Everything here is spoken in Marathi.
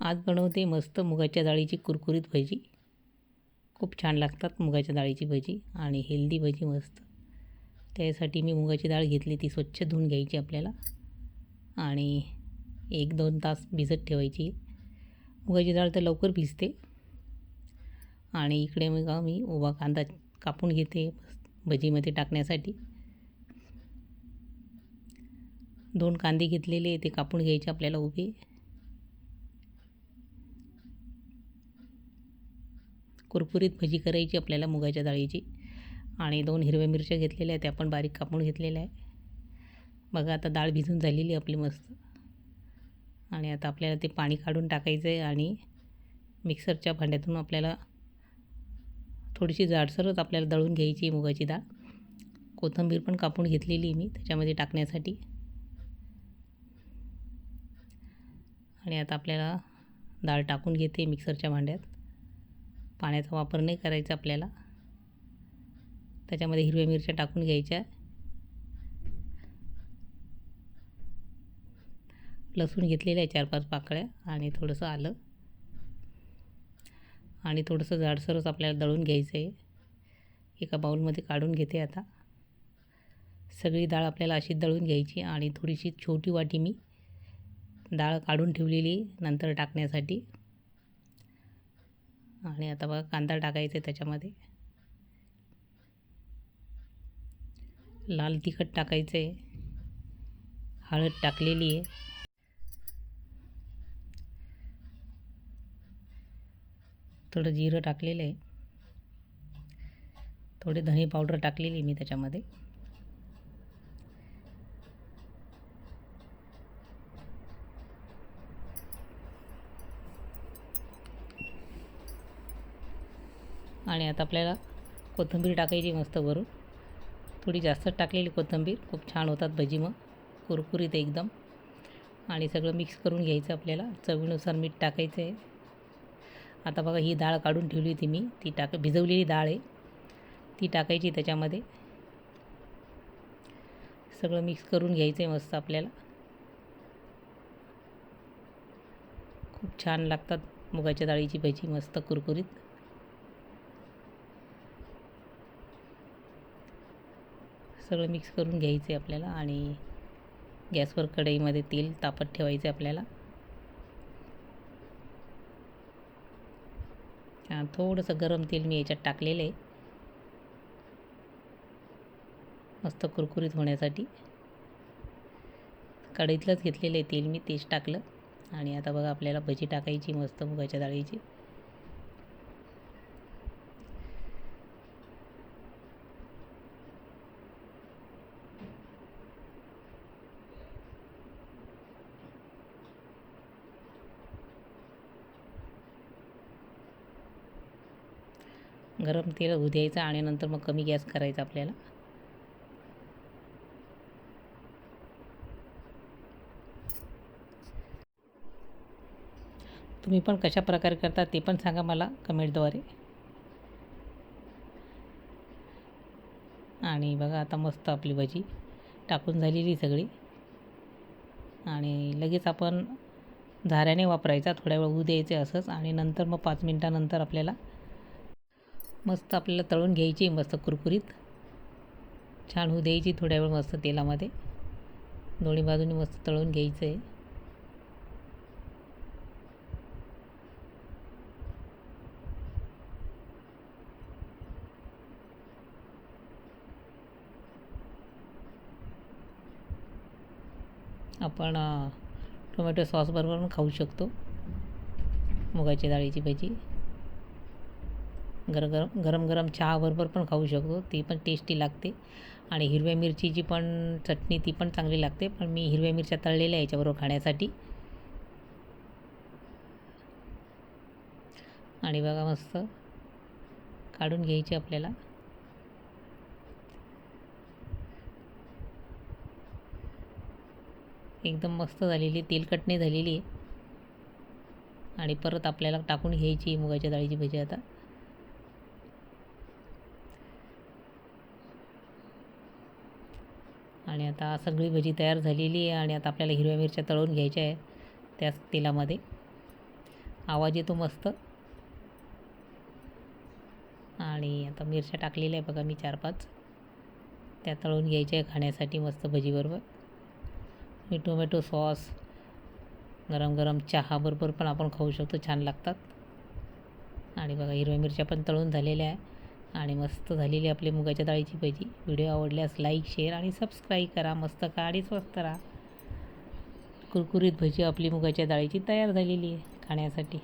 आज बनवते मस्त मुगाच्या डाळीची कुरकुरीत भजी. खूप छान लागतात मुगाच्या डाळीची भजी आणि हेल्दी भजी मस्त. त्यासाठी मी मुगाची डाळ घेतली ती स्वच्छ धुवून घ्यायची आपल्याला. आणि एक दोन तास भिजत ठेवायची. मुगाची डाळ तर लवकर भिजते. आणि इकडे मग मी उभा कांदा कापून घेते भजीमध्ये टाकण्यासाठी. दोन कांदे घेतलेले ते कापून घ्यायचे आपल्याला उभे. कुरकुरीत भजी करायची आपल्याला मुगाच्या डाळीची. आणि दोन हिरव्या मिरच्या घेतलेल्या आहेत त्या पण बारीक कापून घेतलेल्या आहे बघा आता डाळ भिजून झालेली आपली मस्त. आणि आता आपल्याला ते पाणी काढून टाकायचं आहे आणि मिक्सरच्या भांड्यातून आपल्याला थोडीशी जाडसरच आपल्याला दळून घ्यायची मुगाची डाळ. कोथिंबीर पण कापून घेतलेली मी त्याच्यामध्ये टाकण्यासाठी. आणि आता आपल्याला डाळ टाकून घेते मिक्सरच्या भांड्यात. पाण्याचा वापर नाही करायचा आपल्याला. त्याच्यामध्ये हिरव्या मिरच्या टाकून घ्यायच्या. लसूण घेतलेलं आहे चार पाच पाकळ्या आणि थोडंसं आलं. आणि थोडंसं जाडसरच आपल्याला दळून घ्यायचं आहे एका बाऊलमध्ये काढून घेते आता. सगळी डाळ आपल्याला अशी दळून घ्यायची आणि थोडीशी छोटी वाटी मी डाळ काढून ठेवलेली नंतर टाकण्यासाठी. आणि आता बघा कांदा टाकायचा आहे त्याच्यामध्ये. लाल तिखट टाकायचं. आहे हळद टाकलेली आहे. थोडं जिरं टाकलेलं आहे. थोडे धने पावडर टाकलेली मी त्याच्यामध्ये. आणि आता आपल्याला कोथिंबीर टाकायची मस्त वरून. थोडी जास्त टाकलेली कोथिंबीर. खूप छान होतात भजी मग. कुरकुरीत एकदम. आणि सगळं मिक्स करून घ्यायचं आपल्याला. चवीनुसार मीठ टाकायचं आहे. आता बघा ही डाळ काढून ठेवली होती मी. ती टाक भिजवलेली डाळ आहे. ती टाकायची त्याच्यामध्ये. सगळं मिक्स करून घ्यायचं आहे मस्त आपल्याला. खूप छान लागतात मुगाच्या डाळीची भजी. मस्त कुरकुरीत. सगळं मिक्स करून घ्यायचं आहे आपल्याला आणि गॅसवर कढईमध्ये तेल तापत ठेवायचं आहे आपल्याला. हां थोडंसं गरम तेल मी याच्यात टाकलेलं आहे. मस्त कुरकुरीत होण्यासाठी. कढईतलंच घेतलेलं आहे तेल मी तेच टाकलं. आणि आता बघा आपल्याला भजी टाकायची मस्त मुगाच्या डाळीची. गरम तेल होऊ द्यायचं आणि नंतर मग कमी गॅस करायचा आपल्याला. तुम्ही पण कशा प्रकारे करता ते पण सांगा मला कमेंटद्वारे. आणि बघा आता मस्त आपली भजी टाकून झालेली सगळी. आणि लगेच आपण झाऱ्याने वापरायचा थोड्या वेळ होऊ द्यायचे असंच आणि नंतर मग पाच मिनटानंतर आपल्याला मस्त आपल्याला तळून घ्यायची मस्त कुरकुरीत. छान होऊ द्यायची थोड्या वेळ मस्त तेलामध्ये. दोन्ही बाजूने मस्त तळून घ्यायचं आहे आपण टोमॅटो सॉसबरोबर पण खाऊ शकतो. मुगाच्या डाळीची भजी. गरम गरम गरम गरम चहाबरोबर पण खाऊ शकतो. ती पण टेस्टी लागते. आणि हिरव्या मिरचीची पण चटणी ती पण चांगली लागते. पण मी हिरव्या मिरच्या तळलेल्या याच्याबरोबर खाण्यासाठी. आणि बघा मस्त काढून घ्यायची आपल्याला. एकदम मस्त झालेली तेलकट नाही झालेली आहे. आणि परत आपल्याला टाकून घ्यायची मुगाच्या डाळीची भजी आता. आणि आता सगळी भजी तयार झालेली आहे आणि आता आपल्याला हिरव्या मिरच्या तळून घ्यायच्या आहे त्याच तेलामध्ये. आवाज येतो मस्त. आणि आता मिरच्या टाकलेल्या आहे बघा मी चार पाच त्या तळून घ्यायच्या आहे खाण्यासाठी मस्त भजीबरोबर. मी टोमॅटो सॉस गरम गरम चहाबरोबर पण आपण खाऊ शकतो छान लागतात. आणि बघा हिरव्या मिरच्या पण तळून झालेल्या आहे आणि मस्त झालेली आपली मुगाच्या डाळीची भजी. व्हिडिओ आवडल्यास लाईक शेअर आणि सबस्क्राईब करा. मस्त का आणि स्वस्त राहा. कुरकुरीत भजी आपली मुगाच्या डाळीची तयार झालेली आहे खाण्यासाठी.